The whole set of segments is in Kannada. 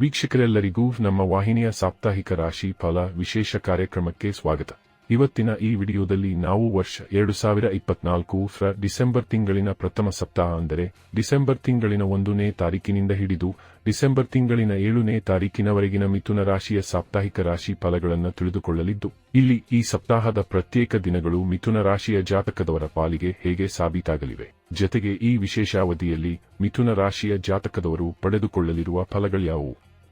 ವೀಕ್ಷಕರೆಲ್ಲರಿಗೂ ನಮ್ಮ ವಾಹಿನಿಯ ಸಾಪ್ತಾಹಿಕ ರಾಶಿ ಫಲ ವಿಶೇಷ ಕಾರ್ಯಕ್ರಮಕ್ಕೆ ಸ್ವಾಗತ. ಇವತ್ತಿನ ಈ ವಿಡಿಯೋದಲ್ಲಿ ನಾವು ವರ್ಷ ಎರಡು ಸಾವಿರ ಇಪ್ಪತ್ನಾಲ್ಕು ಫ್ರ ಡಿಸೆಂಬರ್ ತಿಂಗಳಿನ ಪ್ರಥಮ ಸಪ್ತಾಹ ಅಂದರೆ ಡಿಸೆಂಬರ್ ತಿಂಗಳಿನ ಒಂದನೇ ತಾರೀಕಿನಿಂದ ಹಿಡಿದು ಡಿಸೆಂಬರ್ ತಿಂಗಳಿನ ಏಳನೇ ತಾರೀಕಿನವರೆಗಿನ ಮಿಥುನ ರಾಶಿಯ ಸಾಪ್ತಾಹಿಕ ರಾಶಿ ಫಲಗಳನ್ನು ತಿಳಿದುಕೊಳ್ಳಲಿದ್ದು, ಇಲ್ಲಿ ಈ ಸಪ್ತಾಹದ ಪ್ರತ್ಯೇಕ ದಿನಗಳು ಮಿಥುನ ರಾಶಿಯ ಜಾತಕದವರ ಪಾಲಿಗೆ ಹೇಗೆ ಸಾಬೀತಾಗಲಿವೆ. ಜತೆಗೆ ಈ ವಿಶೇಷ ಅವಧಿಯಲ್ಲಿ ಮಿಥುನ ರಾಶಿಯ ಜಾತಕದವರು ಪಡೆದುಕೊಳ್ಳಲಿರುವ ಫಲಗಳ್ಯಾವುವು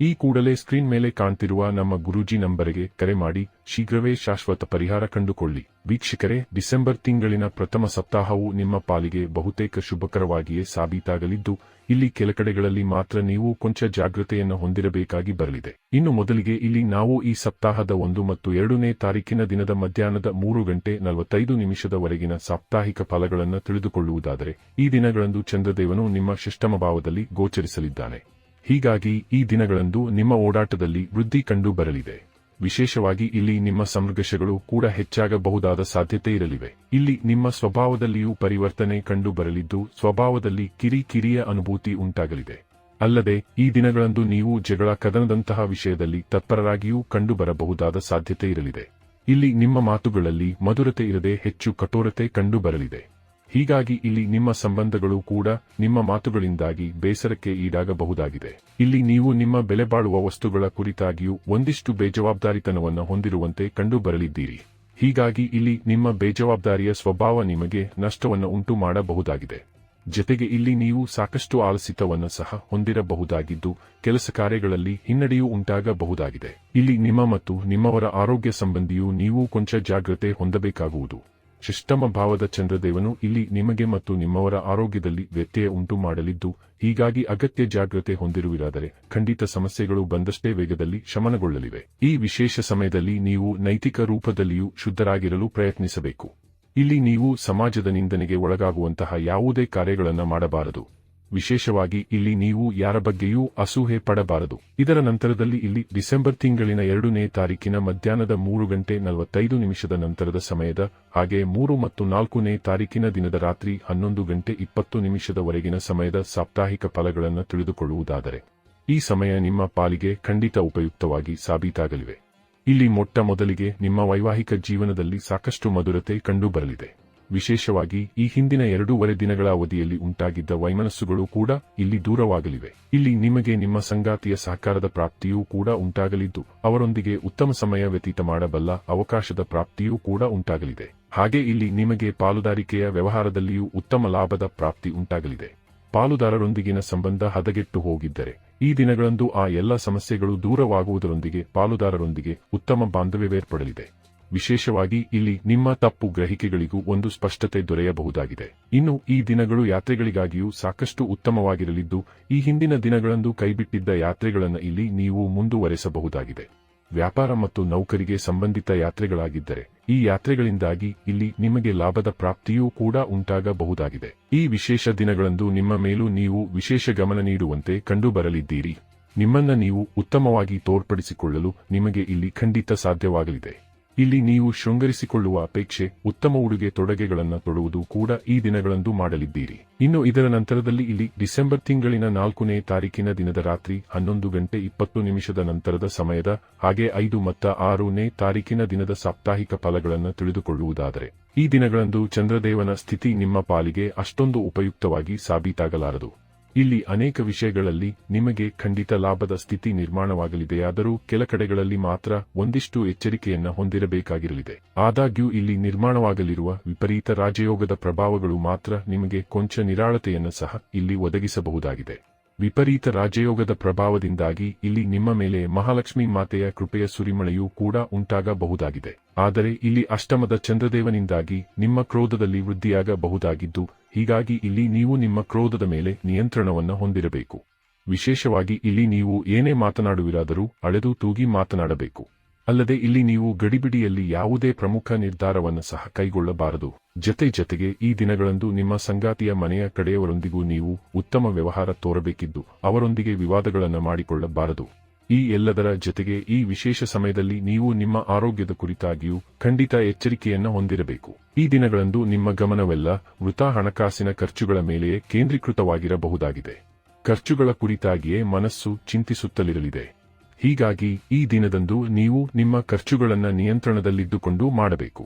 ಈ ಕೂಡಲೇ ಸ್ಕ್ರೀನ್ ಮೇಲೆ ಕಾಣ್ತಿರುವ ನಮ್ಮ ಗುರೂಜಿ ನಂಬರಿಗೆ ಕರೆ ಮಾಡಿ ಶೀಘ್ರವೇ ಶಾಶ್ವತ ಪರಿಹಾರ ಕಂಡುಕೊಳ್ಳಿ. ವೀಕ್ಷಕರೇ, ಡಿಸೆಂಬರ್ ತಿಂಗಳಿನ ಪ್ರಥಮ ಸಪ್ತಾಹವು ನಿಮ್ಮ ಪಾಲಿಗೆ ಬಹುತೇಕ ಶುಭಕರವಾಗಿಯೇ ಸಾಬೀತಾಗಲಿದ್ದು, ಇಲ್ಲಿ ಕೆಲ ಕಡೆಗಳಲ್ಲಿ ಮಾತ್ರ ನೀವು ಕೊಂಚ ಜಾಗೃತೆಯನ್ನು ಹೊಂದಿರಬೇಕಾಗಿ ಬರಲಿದೆ. ಇನ್ನು ಮೊದಲಿಗೆ ಇಲ್ಲಿ ನಾವು ಈ ಸಪ್ತಾಹದ ಒಂದು ಮತ್ತು ಎರಡನೇ ತಾರೀಕಿನ ದಿನದ ಮಧ್ಯಾಹ್ನದ ಮೂರು ಗಂಟೆ ನಲವತ್ತೈದು ನಿಮಿಷದವರೆಗಿನ ಸಾಪ್ತಾಹಿಕ ಫಲಗಳನ್ನು ತಿಳಿದುಕೊಳ್ಳುವುದಾದರೆ, ಈ ದಿನಗಳಂದು ಚಂದ್ರದೇವನು ನಿಮ್ಮ ಶಿಷ್ಟಮ ಭಾವದಲ್ಲಿ ಗೋಚರಿಸಲಿದ್ದಾನೆ. ಹೀಗಾಗಿ ಈ ದಿನಗಳಂದು ನಿಮ್ಮ ಓಡಾಟದಲ್ಲಿ ವೃದ್ಧಿ ಕಂಡು ಬರಲಿದೆ. ವಿಶೇಷವಾಗಿ ಇಲ್ಲಿ ನಿಮ್ಮ ಸಂಘರ್ಷಗಳು ಕೂಡ ಹೆಚ್ಚಾಗಬಹುದಾದ ಸಾಧ್ಯತೆ ಇರಲಿವೆ. ಇಲ್ಲಿ ನಿಮ್ಮ ಸ್ವಭಾವದಲ್ಲಿಯೂ ಪರಿವರ್ತನೆ ಕಂಡು ಬರಲಿದ್ದು, ಸ್ವಭಾವದಲ್ಲಿ ಕಿರಿಕಿರಿಯ ಅನುಭೂತಿ ಉಂಟಾಗಲಿದೆ. ಅಲ್ಲದೆ, ಈ ದಿನಗಳಂದು ನೀವು ಜಗಳ ಕದನದಂತಹ ವಿಷಯದಲ್ಲಿ ತತ್ಪರರಾಗಿಯೂ ಕಂಡುಬರಬಹುದಾದ ಸಾಧ್ಯತೆ ಇರಲಿದೆ. ಇಲ್ಲಿ ನಿಮ್ಮ ಮಾತುಗಳಲ್ಲಿ ಮಧುರತೆ ಇರದೆ ಹೆಚ್ಚು ಕಠೋರತೆ ಕಂಡು ಬರಲಿದೆ. ಹೀಗಾಗಿ ಇಲ್ಲಿ ನಿಮ್ಮ ಸಂಬಂಧಗಳು ಕೂಡ ನಿಮ್ಮ ಮಾತುಗಳಿಂದಾಗಿ ಬೇಸರಕ್ಕೆ ಈಡಾಗಬಹುದಾಗಿದೆ. ಇಲ್ಲಿ ನೀವು ನಿಮ್ಮ ಬೆಲೆಬಾಳುವ ವಸ್ತುಗಳ ಕುರಿತಾಗಿಯೂ ಒಂದಿಷ್ಟು ಬೇಜವಾಬ್ದಾರಿತನವನ್ನು ಹೊಂದಿರುವಂತೆ ಕಂಡು ಬರಲಿದ್ದೀರಿ ಹೀಗಾಗಿ ಇಲ್ಲಿ ನಿಮ್ಮ ಬೇಜವಾಬ್ದಾರಿಯ ಸ್ವಭಾವ ನಿಮಗೆ ನಷ್ಟವನ್ನು ಉಂಟು ಮಾಡಬಹುದಾಗಿದೆ ಜತೆಗೆ ಇಲ್ಲಿ ನೀವು ಸಾಕಷ್ಟು ಆಲಸಿತವನ್ನು ಸಹ ಹೊಂದಿರಬಹುದಾಗಿದ್ದು, ಕೆಲಸ ಕಾರ್ಯಗಳಲ್ಲಿ ಹಿನ್ನಡೆಯೂ ಉಂಟಾಗಬಹುದಾಗಿದೆ. ಇಲ್ಲಿ ನಿಮ್ಮ ಮತ್ತು ನಿಮ್ಮವರ ಆರೋಗ್ಯ ಸಂಬಂಧಿಯೂ ನೀವು ಕೊಂಚ ಜಾಗ್ರತೆ ಹೊಂದಬೇಕಾಗುವುದು. ಷಷ್ಟಮ ಭಾವದ ಚಂದ್ರದೇವನು ಇಲ್ಲಿ ನಿಮಗೆ ಮತ್ತು ನಿಮ್ಮವರ ಆರೋಗ್ಯದಲ್ಲಿ ವ್ಯತ್ಯಯ ಉಂಟು ಮಾಡಲಿದ್ದು, ಹೀಗಾಗಿ ಅಗತ್ಯ ಜಾಗ್ರತೆ ಹೊಂದಿರುವಿರಾದರೆ ಖಂಡಿತ ಸಮಸ್ಯೆಗಳು ಬಂದಷ್ಟೇ ವೇಗದಲ್ಲಿ ಶಮನಗೊಳ್ಳಲಿವೆ. ಈ ವಿಶೇಷ ಸಮಯದಲ್ಲಿ ನೀವು ನೈತಿಕ ರೂಪದಲ್ಲಿಯೂ ಶುದ್ಧರಾಗಿರಲು ಪ್ರಯತ್ನಿಸಬೇಕು. ಇಲ್ಲಿ ನೀವು ಸಮಾಜದ ನಿಂದನೆಗೆ ಒಳಗಾಗುವಂತಹ ಯಾವುದೇ ಕಾರ್ಯಗಳನ್ನು ಮಾಡಬಾರದು. ವಿಶೇಷವಾಗಿ ಇಲ್ಲಿ ನೀವು ಯಾರ ಬಗ್ಗೆಯೂ ಅಸೂಹೆ ಪಡಬಾರದು. ಇದರ ನಂತರದಲ್ಲಿ ಇಲ್ಲಿ ಡಿಸೆಂಬರ್ ತಿಂಗಳಿನ ಎರಡನೇ ತಾರೀಕಿನ ಮಧ್ಯಾಹ್ನದ ಮೂರು ಗಂಟೆ ನಲವತ್ತೈದು ನಿಮಿಷದ ನಂತರದ ಸಮಯದ ಹಾಗೆ ಮೂರು ಮತ್ತು ನಾಲ್ಕನೇ ತಾರೀಕಿನ ದಿನದ ರಾತ್ರಿ ಹನ್ನೊಂದು ಗಂಟೆ ಇಪ್ಪತ್ತು ನಿಮಿಷದವರೆಗಿನ ಸಮಯದ ಸಾಪ್ತಾಹಿಕ ಫಲಗಳನ್ನು ತಿಳಿದುಕೊಳ್ಳುವುದಾದರೆ, ಈ ಸಮಯ ನಿಮ್ಮ ಪಾಲಿಗೆ ಖಂಡಿತ ಉಪಯುಕ್ತವಾಗಿ ಸಾಬೀತಾಗಲಿವೆ. ಇಲ್ಲಿ ಮೊಟ್ಟ ಮೊದಲಿಗೆ ನಿಮ್ಮ ವೈವಾಹಿಕ ಜೀವನದಲ್ಲಿ ಸಾಕಷ್ಟು ಮಧುರತೆ ಕಂಡುಬರಲಿದೆ. ವಿಶೇಷವಾಗಿ ಈ ಹಿಂದಿನ ಎರಡೂವರೆ ದಿನಗಳ ಅವಧಿಯಲ್ಲಿ ಉಂಟಾಗಿದ್ದ ವೈಮನಸ್ಸುಗಳು ಕೂಡ ಇಲ್ಲಿ ದೂರವಾಗಲಿವೆ. ಇಲ್ಲಿ ನಿಮಗೆ ನಿಮ್ಮ ಸಂಗಾತಿಯ ಸಹಕಾರದ ಪ್ರಾಪ್ತಿಯೂ ಕೂಡ ಉಂಟಾಗಲಿದ್ದು, ಅವರೊಂದಿಗೆ ಉತ್ತಮ ಸಮಯ ವ್ಯತೀತ ಮಾಡಬಲ್ಲ ಅವಕಾಶದ ಪ್ರಾಪ್ತಿಯೂ ಕೂಡ ಉಂಟಾಗಲಿದೆ. ಹಾಗೆ ಇಲ್ಲಿ ನಿಮಗೆ ಪಾಲುದಾರಿಕೆಯ ವ್ಯವಹಾರದಲ್ಲಿಯೂ ಉತ್ತಮ ಲಾಭದ ಪ್ರಾಪ್ತಿ ಉಂಟಾಗಲಿದೆ. ಪಾಲುದಾರರೊಂದಿಗಿನ ಸಂಬಂಧ ಹದಗೆಟ್ಟು ಹೋಗಿದ್ದರೆ, ಈ ದಿನಗಳಂದು ಆ ಎಲ್ಲ ಸಮಸ್ಯೆಗಳು ದೂರವಾಗುವುದರೊಂದಿಗೆ ಪಾಲುದಾರರೊಂದಿಗೆ ಉತ್ತಮ ಬಾಂಧವ್ಯವೇರ್ಪಡಲಿದೆ. ವಿಶೇಷವಾಗಿ ಇಲ್ಲಿ ನಿಮ್ಮ ತಪ್ಪು ಗ್ರಹಿಕೆಗಳಿಗೂ ಒಂದು ಸ್ಪಷ್ಟತೆ ದೊರೆಯಬಹುದಾಗಿದೆ. ಇನ್ನು ಈ ದಿನಗಳು ಯಾತ್ರೆಗಳಿಗಾಗಿಯೂ ಸಾಕಷ್ಟು ಉತ್ತಮವಾಗಿರಲಿದ್ದು, ಈ ಹಿಂದಿನ ದಿನಗಳಂದು ಕೈಬಿಟ್ಟಿದ್ದ ಯಾತ್ರೆಗಳನ್ನು ಇಲ್ಲಿ ನೀವು ಮುಂದುವರೆಸಬಹುದಾಗಿದೆ. ವ್ಯಾಪಾರ ಮತ್ತು ನೌಕರಿಗೆ ಸಂಬಂಧಿತ ಯಾತ್ರೆಗಳಾಗಿದ್ದರೆ, ಈ ಯಾತ್ರೆಗಳಿಂದಾಗಿ ಇಲ್ಲಿ ನಿಮಗೆ ಲಾಭದ ಪ್ರಾಪ್ತಿಯೂ ಕೂಡ ಉಂಟಾಗಬಹುದಾಗಿದೆ. ಈ ವಿಶೇಷ ದಿನಗಳಂದು ನಿಮ್ಮ ಮೇಲೂ ನೀವು ವಿಶೇಷ ಗಮನ ನೀಡುವಂತೆ ಕಂಡುಬರಲಿದ್ದೀರಿ. ನಿಮ್ಮನ್ನ ನೀವು ಉತ್ತಮವಾಗಿ ತೋರ್ಪಡಿಸಿಕೊಳ್ಳಲು ನಿಮಗೆ ಇಲ್ಲಿ ಖಂಡಿತ ಸಾಧ್ಯವಾಗಲಿದೆ. ಇಲ್ಲಿ ನೀವು ಶೃಂಗರಿಸಿಕೊಳ್ಳುವ ಅಪೇಕ್ಷೆ, ಉತ್ತಮ ಉಡುಗೆ ತೊಡಗೆಗಳನ್ನು ತೊಡುವುದು ಕೂಡ ಈ ದಿನಗಳಂದು ಮಾಡಲಿದ್ದೀರಿ. ಇನ್ನು ಇದರ ನಂತರದಲ್ಲಿ ಇಲ್ಲಿ ಡಿಸೆಂಬರ್ ತಿಂಗಳಿನ ನಾಲ್ಕನೇ ತಾರೀಕಿನ ದಿನದ ರಾತ್ರಿ ಹನ್ನೊಂದು ಗಂಟೆ ಇಪ್ಪತ್ತು ನಿಮಿಷದ ನಂತರದ ಸಮಯದ ಹಾಗೆ ಐದು ಮತ್ತು ಆರನೇ ತಾರೀಕಿನ ದಿನದ ಸಾಪ್ತಾಹಿಕ ಫಲಗಳನ್ನು ತಿಳಿದುಕೊಳ್ಳುವುದಾದರೆ, ಈ ದಿನಗಳಂದು ಚಂದ್ರದೇವನ ಸ್ಥಿತಿ ನಿಮ್ಮ ಪಾಲಿಗೆ ಅಷ್ಟೊಂದು ಉಪಯುಕ್ತವಾಗಿ ಸಾಬೀತಾಗಲಾರದು. ಇಲ್ಲಿ ಅನೇಕ ವಿಷಯಗಳಲ್ಲಿ ನಿಮಗೆ ಖಂಡಿತ ಲಾಭದ ಸ್ಥಿತಿ ನಿರ್ಮಾಣವಾಗಲಿದೆಯಾದರೂ ಕೆಲ ಕಡೆಗಳಲ್ಲಿ ಮಾತ್ರ ಒಂದಿಷ್ಟು ಎಚ್ಚರಿಕೆಯನ್ನ ಹೊಂದಿರಬೇಕಾಗಿರಲಿದೆ. ಆದಾಗ್ಯೂ ಇಲ್ಲಿ ನಿರ್ಮಾಣವಾಗಲಿರುವ ವಿಪರೀತ ರಾಜಯೋಗದ ಪ್ರಭಾವಗಳು ಮಾತ್ರ ನಿಮಗೆ ಕೊಂಚ ನಿರಾಳತೆಯನ್ನು ಸಹ ಇಲ್ಲಿ ಒದಗಿಸಬಹುದಾಗಿದೆ. ವಿಪರೀತ ರಾಜಯೋಗದ ಪ್ರಭಾವದಿಂದಾಗಿ ಇಲ್ಲಿ ನಿಮ್ಮ ಮೇಲೆ ಮಹಾಲಕ್ಷ್ಮಿ ಮಾತೆಯ ಕೃಪೆಯ ಸುರಿಮಳೆಯೂ ಕೂಡ ಉಂಟಾಗಬಹುದಾಗಿದೆ. ಆದರೆ ಇಲ್ಲಿ ಅಷ್ಟಮದ ಚಂದ್ರದೇವನಿಂದಾಗಿ ನಿಮ್ಮ ಕ್ರೋಧದಲ್ಲಿ ವೃದ್ಧಿಯಾಗಬಹುದಾಗಿದ್ದು, ಹೀಗಾಗಿ ಇಲ್ಲಿ ನೀವು ನಿಮ್ಮ ಕ್ರೋಧದ ಮೇಲೆ ನಿಯಂತ್ರಣವನ್ನು ಹೊಂದಿರಬೇಕು. ವಿಶೇಷವಾಗಿ ಇಲ್ಲಿ ನೀವು ಏನೇ ಮಾತನಾಡುವಿರಾದರೂ ಅಳೆದು ತೂಗಿ ಮಾತನಾಡಬೇಕು. ಅಲ್ಲದೆ ಇಲ್ಲಿ ನೀವು ಗಡಿಬಿಡಿಯಲ್ಲಿ ಯಾವುದೇ ಪ್ರಮುಖ ನಿರ್ಧಾರವನ್ನು ಸಹ ಕೈಗೊಳ್ಳಬಾರದು. ಜತೆ ಜತೆಗೆ ಈ ದಿನಗಳಂದು ನಿಮ್ಮ ಸಂಗಾತಿಯ ಮನೆಯ ಕಡೆಯವರೊಂದಿಗೂ ನೀವು ಉತ್ತಮ ವ್ಯವಹಾರ ತೋರಬೇಕಿದ್ದು, ಅವರೊಂದಿಗೆ ವಿವಾದಗಳನ್ನು ಮಾಡಿಕೊಳ್ಳಬಾರದು. ಈ ಎಲ್ಲದರ ಜತೆಗೆ ಈ ವಿಶೇಷ ಸಮಯದಲ್ಲಿ ನೀವು ನಿಮ್ಮ ಆರೋಗ್ಯದ ಕುರಿತಾಗಿಯೂ ಖಂಡಿತ ಎಚ್ಚರಿಕೆಯನ್ನು ಹೊಂದಿರಬೇಕು. ಈ ದಿನಗಳಂದು ನಿಮ್ಮ ಗಮನವೆಲ್ಲ ವೃಥಾ ಹಣಕಾಸಿನ ಖರ್ಚುಗಳ ಮೇಲೆಯೇ ಕೇಂದ್ರೀಕೃತವಾಗಿರಬಹುದಾಗಿದೆ. ಖರ್ಚುಗಳ ಕುರಿತಾಗಿಯೇ ಮನಸ್ಸು ಚಿಂತಿಸುತ್ತಲಿರಲಿದೆ. ಹೀಗಾಗಿ ಈ ದಿನದಂದು ನೀವು ನಿಮ್ಮ ಖರ್ಚುಗಳನ್ನು ನಿಯಂತ್ರಣದಲ್ಲಿದ್ದುಕೊಂಡು ಮಾಡಬೇಕು.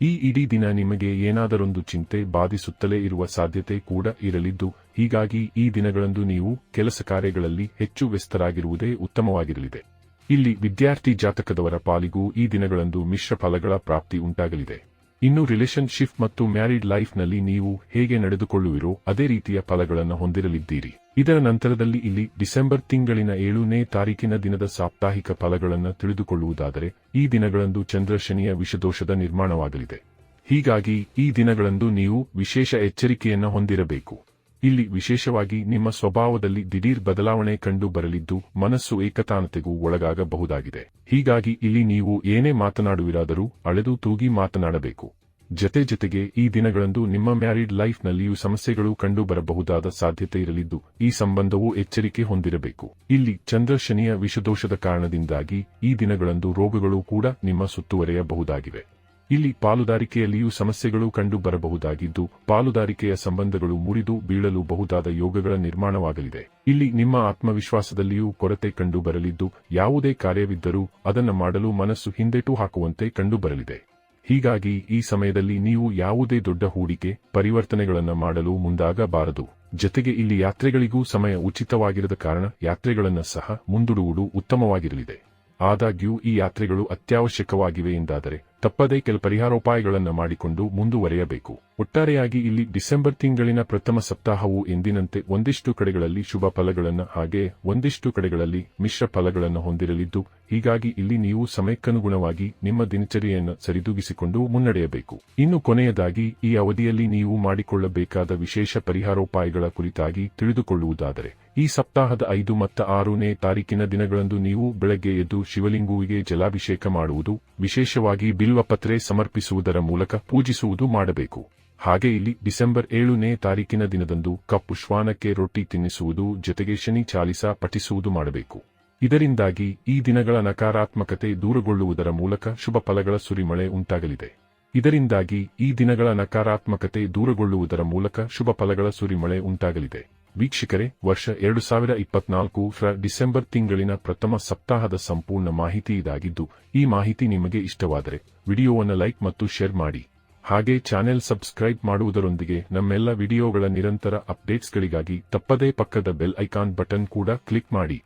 ಈ ಇಡೀ ದಿನ ನಿಮಗೆ ಏನಾದರೊಂದು ಚಿಂತೆ ಬಾಧಿಸುತ್ತಲೇ ಇರುವ ಸಾಧ್ಯತೆ ಕೂಡ ಇರಲಿದ್ದು, ಹೀಗಾಗಿ ಈ ದಿನಗಳಂದು ನೀವು ಕೆಲಸ ಕಾರ್ಯಗಳಲ್ಲಿ ಹೆಚ್ಚು ವ್ಯಸ್ತರಾಗಿರುವುದೇ ಉತ್ತಮವಾಗಿರಲಿದೆ. ಇಲ್ಲಿ ವಿದ್ಯಾರ್ಥಿ ಜಾತಕದವರ ಪಾಲಿಗೂ ಈ ದಿನಗಳಂದು ಮಿಶ್ರ ಫಲಗಳ ಪ್ರಾಪ್ತಿ ಉಂಟಾಗಲಿದೆ. ಇನ್ನು ರಿಲೇಶನ್ಶಿಪ್ ಮತ್ತು ಮ್ಯಾರಿಡ್ ಲೈಫ್ನಲ್ಲಿ ನೀವು ಹೇಗೆ ನಡೆದುಕೊಳ್ಳುವಿರೋ ಅದೇ ರೀತಿಯ ಫಲಗಳನ್ನು ಹೊಂದಿರಲಿದ್ದೀರಿ. ಇದರ ನಂತರದಲ್ಲಿ ಇಲ್ಲಿ ಡಿಸೆಂಬರ್ ತಿಂಗಳಿನ ಏಳನೇ ತಾರೀಕಿನ ದಿನದ ಸಾಪ್ತಾಹಿಕ ಫಲಗಳನ್ನು ತಿಳಿದುಕೊಳ್ಳುವುದಾದರೆ ಈ ದಿನಗಳಂದು ಚಂದ್ರಶನಿಯ ವಿಷದೋಷದ ನಿರ್ಮಾಣವಾಗಲಿದೆ. ಹೀಗಾಗಿ ಈ ದಿನಗಳಂದು ನೀವು ವಿಶೇಷ ಎಚ್ಚರಿಕೆಯನ್ನು ಹೊಂದಿರಬೇಕು. ಇಲ್ಲಿ ವಿಶೇಷವಾಗಿ ನಿಮ್ಮ ಸ್ವಭಾವದಲ್ಲಿ ದಿಢೀರ್ ಬದಲಾವಣೆ ಕಂಡು ಬರಲಿದ್ದು ಮನಸ್ಸು ಏಕತಾನತೆಗೂ ಒಳಗಾಗಬಹುದಾಗಿದೆ. ಹೀಗಾಗಿ ಇಲ್ಲಿ ನೀವು ಏನೇ ಮಾತನಾಡುವಿರಾದರೂ ಅಳೆದು ತೂಗಿ ಮಾತನಾಡಬೇಕು. ಜತೆ ಜತೆಗೆ ಈ ದಿನಗಳಂದು ನಿಮ್ಮ ಮ್ಯಾರಿಡ್ ಲೈಫ್ನಲ್ಲಿಯೂ ಸಮಸ್ಯೆಗಳು ಕಂಡು ಬರಬಹುದಾದ ಸಾಧ್ಯತೆ ಇರಲಿದ್ದು ಈ ಸಂಬಂಧವು ಎಚ್ಚರಿಕೆ ಹೊಂದಿರಬೇಕು. ಇಲ್ಲಿ ಚಂದ್ರ ಶನಿಯ ವಿಷದೋಷದ ಕಾರಣದಿಂದಾಗಿ ಈ ದಿನಗಳಂದು ರೋಗಗಳು ಕೂಡ ನಿಮ್ಮ ಸುತ್ತುವರೆಯಬಹುದಾಗಿವೆ. ಇಲ್ಲಿ ಪಾಲುದಾರಿಕೆಯಲ್ಲಿಯೂ ಸಮಸ್ಯೆಗಳು ಕಂಡು ಬರಬಹುದಾಗಿದ್ದು ಪಾಲುದಾರಿಕೆಯ ಸಂಬಂಧಗಳು ಮುರಿದು ಬೀಳಲು ಬಹುದಾದ ಯೋಗಗಳ ನಿರ್ಮಾಣವಾಗಲಿದೆ. ಇಲ್ಲಿ ನಿಮ್ಮ ಆತ್ಮವಿಶ್ವಾಸದಲ್ಲಿಯೂ ಕೊರತೆ ಕಂಡು ಬರಲಿದ್ದು ಯಾವುದೇ ಕಾರ್ಯವಿದ್ದರೂ ಅದನ್ನು ಮಾಡಲು ಮನಸ್ಸು ಹಿಂದೆಟು ಹಾಕುವಂತೆ ಕಂಡುಬರಲಿದೆ. ಹೀಗಾಗಿ, ಈ ಸಮಯದಲ್ಲಿ ನೀವು ಯಾವುದೇ ದೊಡ್ಡ ಹೂಡಿಕೆ, ಪರಿವರ್ತನೆಗಳನ್ನು ಮಾಡಲು ಮುಂದಾಗಬಾರದು. ಜತೆಗೆ ಇಲ್ಲಿ ಯಾತ್ರೆಗಳಿಗೂ ಸಮಯ ಉಚಿತವಾಗಿರದ ಕಾರಣ ಯಾತ್ರೆಗಳನ್ನು ಸಹ ಮುಂದೂಡುವುದು ಉತ್ತಮವಾಗಿರಲಿದೆ. ಆದಾಗ್ಯೂ, ಈ ಯಾತ್ರೆಗಳು ಅತ್ಯವಶ್ಯಕವಾಗಿವೆ ಎಂದಾದರೆ ತಪ್ಪದೇ ಕೆಲ ಪರಿಹಾರೋಪಾಯಗಳನ್ನು ಮಾಡಿಕೊಂಡು ಮುಂದುವರೆಯಬೇಕು. ಒಟ್ಟಾರೆಯಾಗಿ ಇಲ್ಲಿ ಡಿಸೆಂಬರ್ ತಿಂಗಳಿನ ಪ್ರಥಮ ಸಪ್ತಾಹವು ಎಂದಿನಂತೆ ಒಂದಿಷ್ಟು ಕಡೆಗಳಲ್ಲಿ ಶುಭ ಫಲಗಳನ್ನು ಹಾಗೆ ಒಂದಿಷ್ಟು ಕಡೆಗಳಲ್ಲಿ ಮಿಶ್ರ ಫಲಗಳನ್ನು ಹೊಂದಿರಲಿದ್ದು, ಹೀಗಾಗಿ ಇಲ್ಲಿ ನೀವು ಸಮಯಕ್ಕನುಗುಣವಾಗಿ ನಿಮ್ಮ ದಿನಚರಿಯನ್ನು ಸರಿದೂಗಿಸಿಕೊಂಡು ಮುನ್ನಡೆಯಬೇಕು. ಇನ್ನು ಕೊನೆಯದಾಗಿ, ಈ ಅವಧಿಯಲ್ಲಿ ನೀವು ಮಾಡಿಕೊಳ್ಳಬೇಕಾದ ವಿಶೇಷ ಪರಿಹಾರೋಪಾಯಗಳ ಕುರಿತಾಗಿ ತಿಳಿದುಕೊಳ್ಳುವುದಾದರೆ, ಈ ಸಪ್ತಾಹದ ಐದು ಮತ್ತು ಆರನೇ ತಾರೀಕಿನ ದಿನಗಳಂದು ನೀವು ಬೆಳಗ್ಗೆ ಎದ್ದು ಶಿವಲಿಂಗುವಿಗೆ ಜಲಾಭಿಷೇಕ ಮಾಡುವುದು, ವಿಶೇಷವಾಗಿ ಬಿಲ್ವಪತ್ರೆ ಸಮರ್ಪಿಸುವುದರ ಮೂಲಕ ಪೂಜಿಸುವುದು ಮಾಡಬೇಕು. ಹಾಗೆ ಇಲ್ಲಿ ಡಿಸೆಂಬರ್ ಏಳನೇ ತಾರೀಕಿನ ದಿನದಂದು ಕಪ್ಪು ಶ್ವಾನಕ್ಕೆ ರೊಟ್ಟಿ ತಿನ್ನಿಸುವುದು ಜೊತೆಗೆ ಶನಿ ಚಾಲಿಸ ಪಠಿಸುವುದು ಮಾಡಬೇಕು. ಇದರಿಂದಾಗಿ ಈ ದಿನಗಳ ನಕಾರಾತ್ಮಕತೆ ದೂರಗೊಳ್ಳುವುದರ ಮೂಲಕ ಶುಭ ಫಲಗಳ ಸುರಿಮಳೆ ಉಂಟಾಗಲಿದೆ. ಇದರಿಂದಾಗಿ ಈ ದಿನಗಳ ನಕಾರಾತ್ಮಕತೆ ದೂರಗೊಳ್ಳುವುದರ ಮೂಲಕ ಶುಭ ಫಲಗಳ ಸುರಿಮಳೆ ಉಂಟಾಗಲಿದೆ. ವೀಕ್ಷಕರೇ, ವರ್ಷ ಎರಡು ಸಾವಿರ ಇಪ್ಪತ್ನಾಲ್ಕು ಫ ಡಿಸೆಂಬರ್ ತಿಂಗಳಿನ ಪ್ರಥಮ ಸಪ್ತಾಹದ ಸಂಪೂರ್ಣ ಮಾಹಿತಿ ಇದಾಗಿದ್ದು, ಈ ಮಾಹಿತಿ ನಿಮಗೆ ಇಷ್ಟವಾದರೆ ವಿಡಿಯೋವನ್ನು ಲೈಕ್ ಮತ್ತು ಶೇರ್ ಮಾಡಿ. ಹಾಗೆ ಚಾನೆಲ್ ಸಬ್ಸ್ಕ್ರೈಬ್ ಮಾಡುವುದರೊಂದಿಗೆ ನಮ್ಮೆಲ್ಲ ವಿಡಿಯೋಗಳ ನಿರಂತರ ಅಪ್ಡೇಟ್ಸ್ಗಳಿಗಾಗಿ ತಪ್ಪದೇ ಪಕ್ಕದ ಬೆಲ್ ಐಕಾನ್ ಬಟನ್ ಕೂಡ ಕ್ಲಿಕ್ ಮಾಡಿ.